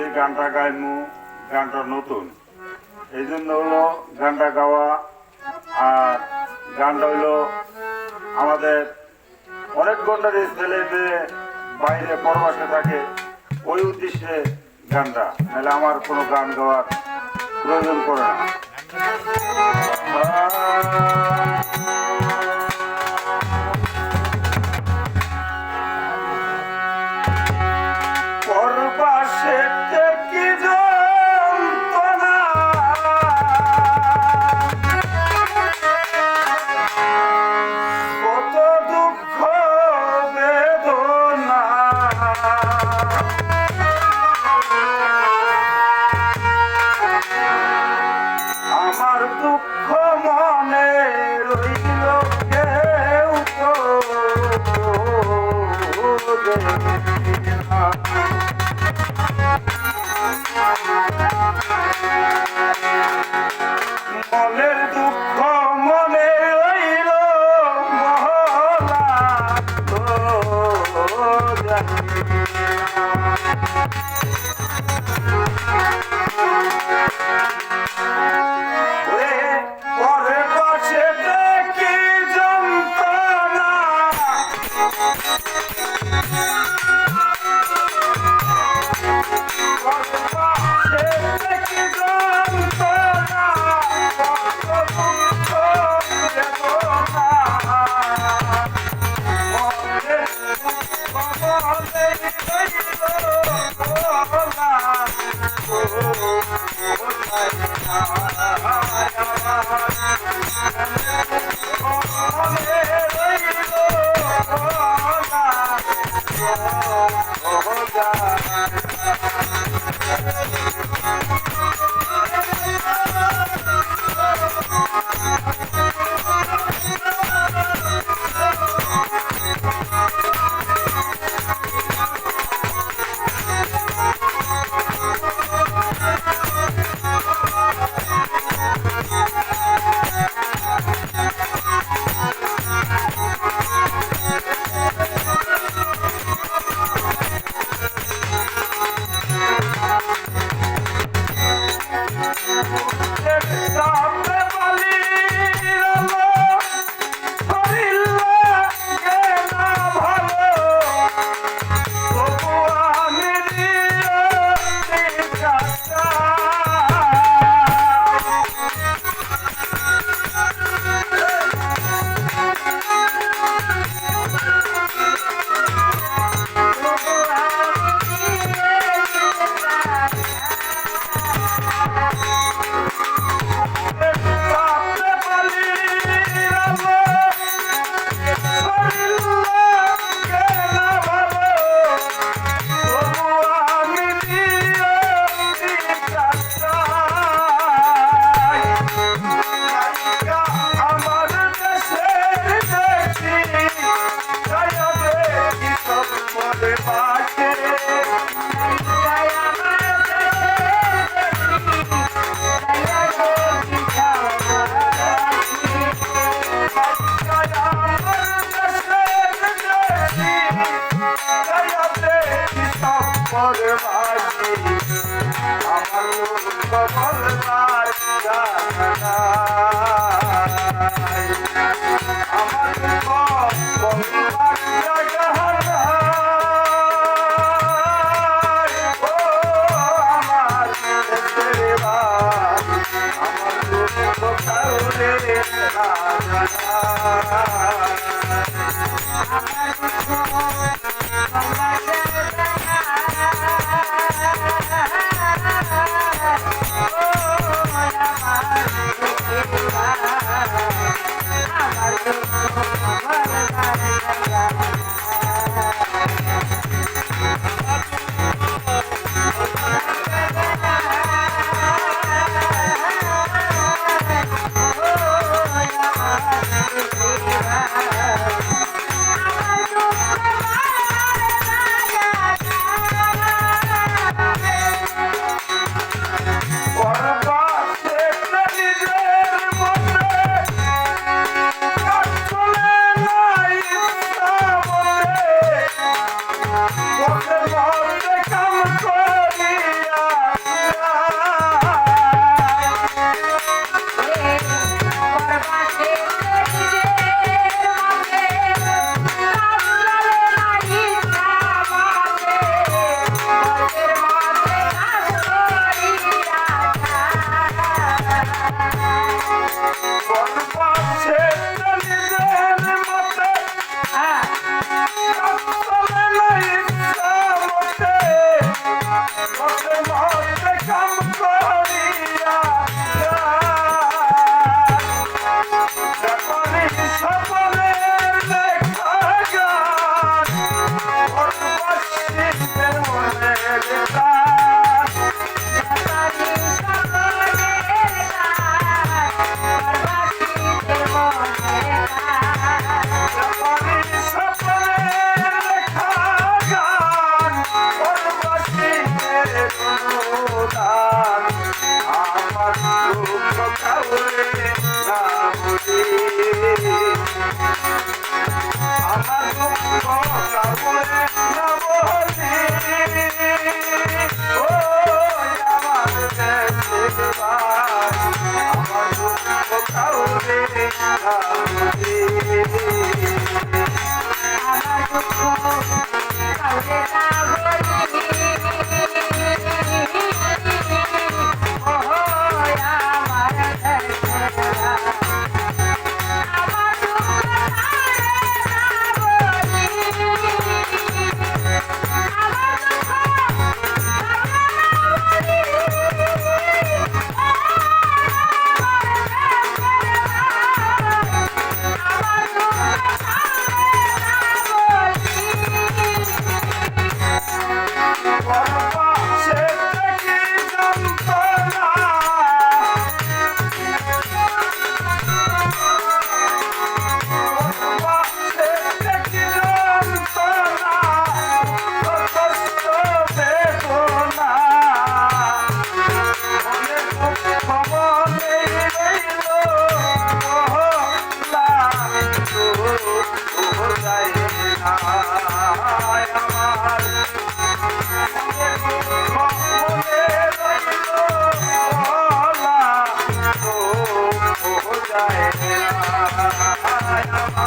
যে গানটা গাইমু, গানটা নতুন। এই জন্য হলো গানটা গাওয়া আর গানটা হইল আমাদের অনেক ঘণ্টার ছেলে মেয়ে বাইরে পরবাসে থাকে, ওই উদ্দেশ্যে গানটা। নাহলে আমার কোনো গান গাওয়ার প্রয়োজন পড়ে না। Bye. Bye. আমার Oh, Bora! fire. আমার